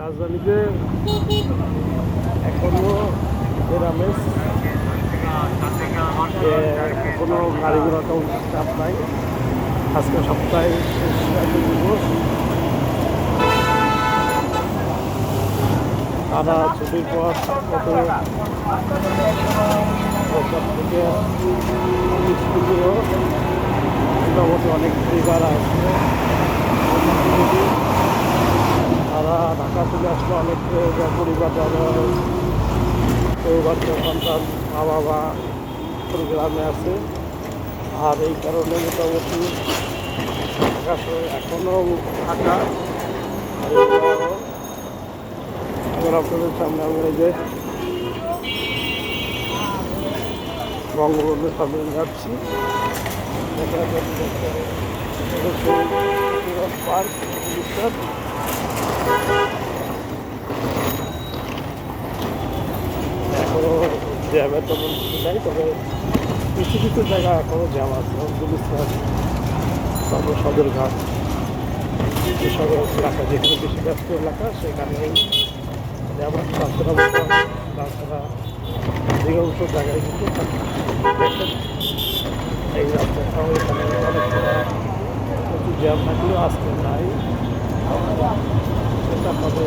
রাজধানীতে এখনও গ্রামে কোনো গাড়ি ঘোড়া তেমন চাপ নাই। আজকে সপ্তাহে দিবস। তারা ছুটির পর কত থেকে মোটামুটি অনেক পরিবার আসছে তারা ঢাকা চলে আসলে অনেক পরিবার যারা বাচ্চা সন্তান মা বাবা গ্রামে আছে। আর এই কারণে মোটামুটি এখনও আর আপনাদের সামনে আমরা যে বঙ্গবন্ধুর সামনে যাচ্ছে। পার্ক বিশ্বের এখনও জ্যামের তেমন কিছু নাই তবে কিছু কিছু জায়গা এখনও জ্যাম আছে গুলিস্তান তারপর সদরঘাট এসব এলাকা, যেখানে বেশি ব্যস্ত এলাকা, সেখানে জ্যাম আছে তাছাড়া অধিকাংশ জায়গায় কিন্তু এই রাস্তাটাও এখানে প্রচুর জ্যাম থাকলেও আজকে নাই। সেটা হবে